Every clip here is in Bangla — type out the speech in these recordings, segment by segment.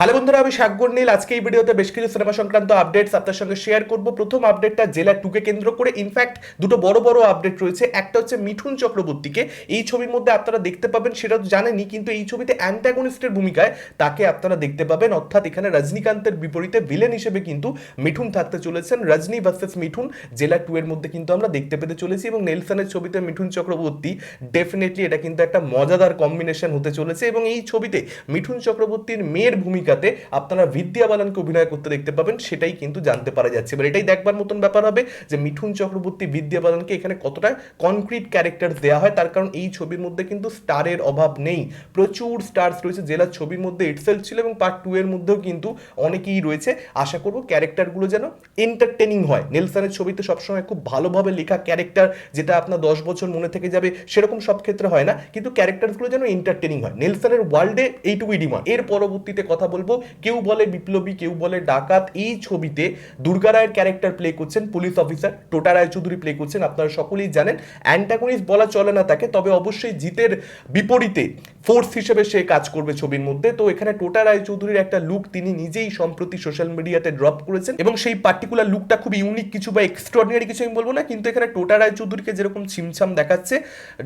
হ্যালো বন্ধুরা, আমি শাকগুর নীল। আজকে এই ভিডিওতে বেশ কিছু সিনেমা সংক্রান্ত আপডেটস আপনার সঙ্গে শেয়ার করব। প্রথম আপডেটটা জেলা টুকে কেন্দ্র করে। ইনফ্যাক্ট দুটো বড় বড় আপডেট রয়েছে। একটা হচ্ছে মিঠুন চক্রবর্তীকে। এই ছবির মধ্যে আপনারা দেখতে পাবেন, সেটা তো জানেনই, কিন্তু এই ছবিতে অ্যান্টাগনিস্টের ভূমিকায় তাকে আপনারা দেখতে পাবেন। অর্থাৎ এখানে রজনীকান্তের বিপরীতে ভিলেন হিসেবে কিন্তু মিঠুন থাকতে চলেছেন। রজনী ভার্সেস মিঠুন জেলা টু এর মধ্যে কিন্তু আমরা দেখতে পেতে চলেছি এবং নেলসনের ছবিতে মিঠুন চক্রবর্তী ডেফিনেটলি এটা কিন্তু একটা মজাদার কম্বিনেশন হতে চলেছে এবং এই ছবিতে মিঠুন চক্রবর্তীর মেয়ের ভূমিকাতে আপনারা বিদ্যা বালানকে অভিনয় করতে দেখতে পাবেন, সেটাই কিন্তু জানতে পারা যাচ্ছে। এবার এটাই দেখবার মতন ব্যাপার হবে যে মিঠুন চক্রবর্তী বিদ্যা বালানকে এখানে কতটা কনক্রিট ক্যারেক্টার দেওয়া হয়, তার কারণ এই ছবির মধ্যে কিন্তু স্টারের অভাব নেই। প্রচুর স্টার্স রয়েছে জেলার ছবির মধ্যে ইটসেলফ ছিল এবং পার্ট টু এর মধ্যেও কিন্তু অনেকেই রয়েছে। আশা করব ক্যারেক্টারগুলো যেন এন্টারটেনিং হয়। নেলসনের ছবিতে সবসময় খুব ভালোভাবে লেখা ক্যারেক্টার যেটা আপনার দশ বছর মনে থেকে যাবে, সেরকম সব ক্ষেত্রে হয় না। কিন্তু ক্যারেক্টারগুলো যেন এন্টারটেনিং হয়। নেলসনের ওয়ার্ল্ডে এইটুকুই ডিমান্ড এর পরবর্তীতে কথা বলব, কেউ বলে বিপ্লবী, কেউ বলে ডাকাত, এই ছবিতে দুর্গা রায়ের ক্যারেক্টার প্লে করছেন police officer Tota Roychowdhury play করছেন, আপনারা সকলেই জানেন। অ্যান্টাগনিস্ট বলা চলে না তাকে, তবে অবশ্যই জিতের বিপরীতে ফোর্স হিসেবে সে কাজ করবে ছবির মধ্যে। তো এখানে টোটা রায়চৌধুরীর একটা লুক তিনি নিজেই সম্প্রতি সোশ্যাল মিডিয়াতে ড্রপ করেছেন এবং সেই পার্টিকুলার লুকটা খুব ইউনিক কিছু বা এক্সট্রাঅর্ডিনারি কিছু আমি বলব না, কিন্তু এখানে টোটা রায়চৌধুরীকে যেরকম ছিমছাম দেখাচ্ছে,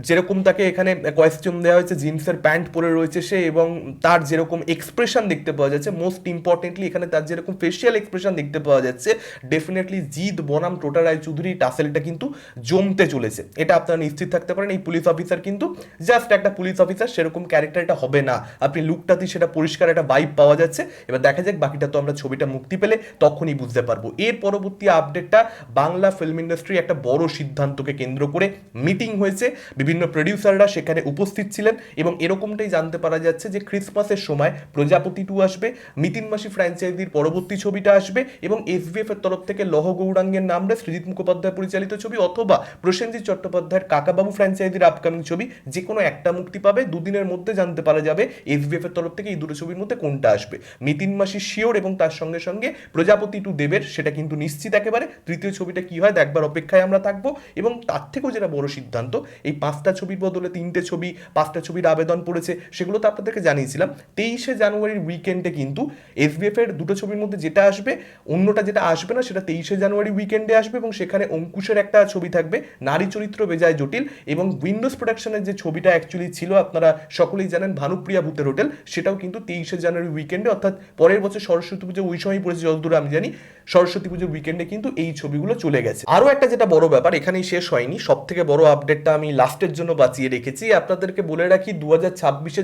যেরকম তাকে এখানে কয়েস্টিউম দেওয়া হয়েছে জিন্সের প্যান্ট পরে রয়েছে সে এবং তার যেরকম এক্সপ্রেশন দেখতে পাওয়া যাচ্ছে। মোস্ট ইম্পর্টেন্টলি এখানে তার যেরকম ফেশিয়াল এক্সপ্রেশন দেখতে পাওয়া যাচ্ছে ডেফিনেটলি জিৎ, বনাম, টোটা রায়চৌধুরী টাসেলটা কিন্তু জমতে চলেছে। এটা আপনারা নিশ্চিত থাকতে পারেন, এই পুলিশ অফিসার কিন্তু জাস্ট একটা পুলিশ অফিসার সেরকম ক্যারেক্টার এটা হবে না। আপনি লুকটাতেই সেটা পরিষ্কার একটা বাইপ পাওয়া যাচ্ছে। এবার দেখা যাক, বাকিটা তো আমরা ছবিটা মুক্তি পেলে তখনই বুঝতে পারব। এর পরবর্তী আপডেটটা বাংলা ফিল্ম ইন্ডাস্ট্রি একটা বড় সিদ্ধান্তকে কেন্দ্র করে মিটিং হয়েছে। বিভিন্ন প্রডিউসাররা সেখানে উপস্থিত ছিলেন এবং এরকমটাই জানতে পারা যাচ্ছে যে ক্রিসমাসের সময় প্রজাপতি টু আসবে, মিতিন মাসি ফ্র্যাঞ্চাইজির পরবর্তী ছবিটা আসবে এবং এসবিএফ এর তরফ থেকে লহ গৌরাঙ্গের নামরে সৃজিত মুখোপাধ্যায় পরিচালিত ছবি অথবা প্রসেনজিৎ চট্টোপাধ্যায়ের কাকাবাবু ফ্র্যাঞ্চাইজির আপকামিং ছবি, যে কোনো একটা মুক্তি পাবে, দুদিনের মধ্যে জানতে পারা যাবে এসবিএফ এর তরফ থেকে এই দুটো ছবির মধ্যে কোনটা আসবে। মিতিন মাসি শিওর এবং তার সঙ্গে সঙ্গে প্রজাপতি টু দেবের, সেটা কিন্তু নিশ্চিত একেবারে, তৃতীয় ছবিটা কি হয়, দেখবার অপেক্ষায় আমরা থাকব এবং তার থেকেও যেটা বড় সিদ্ধান্ত, এই পাঁচটা ছবির বদলে তিনটে ছবি, পাঁচটা ছবির আবেদন পড়েছে, সেগুলো তো আপনাদেরকে জানিয়েছিলাম। তেইশে জানুয়ারির উইকেন্ডে কিন্তু এসবিএফ এর দুটো ছবির মধ্যে যেটা আসবে, অন্যটা যেটা আসবে না, সেটা তেইশে জানুয়ারি উইকেন্ডে আসবে এবং সেখানে অঙ্কুশের একটা ছবি থাকবে, নারী চরিত্র বেজায় জটিল এবং উইন্ডোজ প্রোডাকশনের যে ছবিটা অ্যাকচুয়ালি ছিল, আপনারা সকলেই জানেন ভানুপ্রিয়া ভূতের হোটেল, সেটাও কিন্তু তেইশে জানুয়ারি উইকেন্ডে অর্থাৎ পরের বছর সরস্বতী পুজো ওই সময় পড়েছে যতদূর আমি জানি, সরস্বতী পুজোর উইকেন্ডে কিন্তু এই ছবিগুলো চলে গেছে। আরও একটা যেটা বড় ব্যাপার, এখানেই শেষ হয়নি সব থেকে বড় আপডেটটা আমি লাস্টের জন্য বাঁচিয়ে রেখেছি। আপনাদেরকে বলে রাখি দু হাজার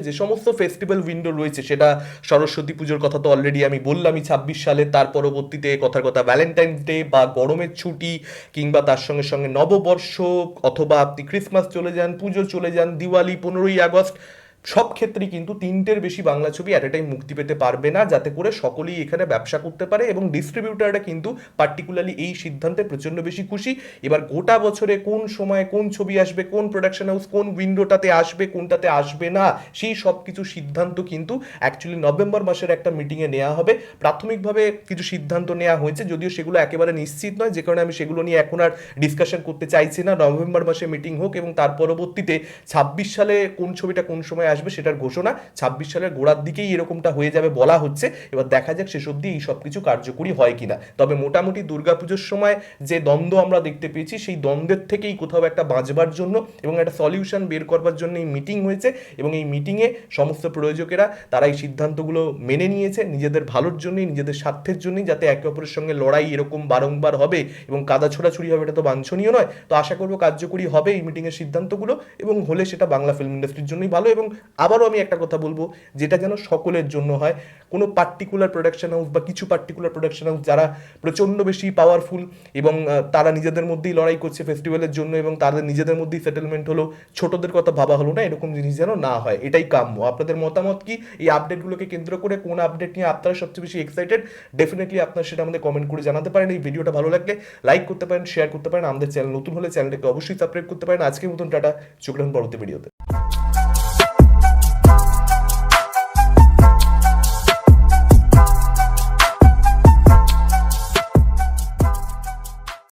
যে সমস্ত ফেস্টিভ্যাল উইন্ডো রয়েছে, সেটা সরস্বতী পুজোর কথা তো অলরেডি আমি বললামই, ছাব্বিশ সালে তার পরবর্তীতে কথার কথা ভ্যালেন্টাইন ডে বা গরমের ছুটি কিংবা তার সঙ্গে সঙ্গে নববর্ষ অথবা আপনি ক্রিসমাস চলে যান, পুজো চলে যান, দিওয়ালি পনেরোই আগস্ট সব ক্ষেত্রেই কিন্তু তিনটের বেশি বাংলা ছবি অ্যাট এ টাইম মুক্তি পেতে পারবে না, যাতে করে সকলেই এখানে ব্যবসা করতে পারে এবং ডিস্ট্রিবিউটাররা কিন্তু পার্টিকুলারলি এই সিদ্ধান্তে প্রচণ্ড বেশি খুশি। এবার গোটা বছরে কোন সময় কোন ছবি আসবে, কোন প্রোডাকশন হাউস কোন উইন্ডোটাতে আসবে, কোনটাতে আসবে না, সেই সব কিছু সিদ্ধান্ত কিন্তু অ্যাকচুয়ালি নভেম্বর মাসের একটা মিটিংয়ে নেওয়া হবে। প্রাথমিকভাবে কিছু সিদ্ধান্ত নেওয়া হয়েছে, যদিও সেগুলো একেবারে নিশ্চিত নয়, যে কারণে আমি সেগুলো নিয়ে এখন আর ডিসকাশন করতে চাইছি না। নভেম্বর মাসে মিটিং হোক এবং তার পরবর্তীতে ছাব্বিশ সালে কোন ছবিটা কোন সময় আসবে সেটার ঘোষণা ছাব্বিশ সালের গোড়ার দিকেই এরকমটা হয়ে যাবে বলা হচ্ছে। এবার দেখা যাক শেষ অবধি এই সব কিছু কার্যকরী হয় কিনা। তবে মোটামুটি দুর্গাপুজোর সময় যে দ্বন্দ্ব আমরা দেখতে পেয়েছি, সেই দ্বন্দ্বের থেকেই কোথাও একটা বাঁচবার জন্য এবং একটা সলিউশন বের করবার জন্য এই মিটিং হয়েছে এবং এই মিটিংয়ে সমস্ত প্রয়োজকেরা তারা এই সিদ্ধান্তগুলো মেনে নিয়েছে। নিজেদের ভালোর জন্যই, নিজেদের স্বার্থের জন্যই যাতে একে অপরের সঙ্গে লড়াই এরকম বারংবার হবে এবং কাদা ছোড়াছুড়ি হবে এটা তো বাঞ্ছনীয় নয়। তো আশা করব কার্যকরী হবে এই মিটিংয়ের সিদ্ধান্তগুলো এবং হলে সেটা বাংলা ফিল্ম ইন্ডাস্ট্রির জন্যই ভালো এবং আবারও আমি একটা কথা বলব, যেটা যেন সকলের জন্য হয়। কোনো পার্টিকুলার প্রোডাকশন হাউস বা কিছু পার্টিকুলার প্রোডাকশন হাউস যারা প্রচণ্ড বেশি পাওয়ারফুল এবং তারা নিজেদের মধ্যেই লড়াই করছে ফেস্টিভ্যালের জন্য এবং তাদের নিজেদের মধ্যেই সেটেলমেন্ট হলো, ছোটদের কথা ভাবা হলো না, এরকম জিনিস যেন না হয়। এটাই কাম্য। আপনাদের মতামত কি? এই আপডেটগুলোকে কেন্দ্র করে কোন আপডেট নিয়ে আপনারা সবচেয়ে বেশি এক্সাইটেড ডেফিনেটলি আপনারা সেটা আমাদের কমেন্ট করে জানাতে পারেন। এই ভিডিওটা ভালো লাগলে লাইক করতে পারেন শেয়ার করতে পারেন। আমাদের চ্যানেল নতুন হলে চ্যানেলটাকে অবশ্যই সাবস্ক্রাইব করতে পারেন। আজকের মতন টাটা। চোখ রাখুন পরবর্তী ভিডিওতে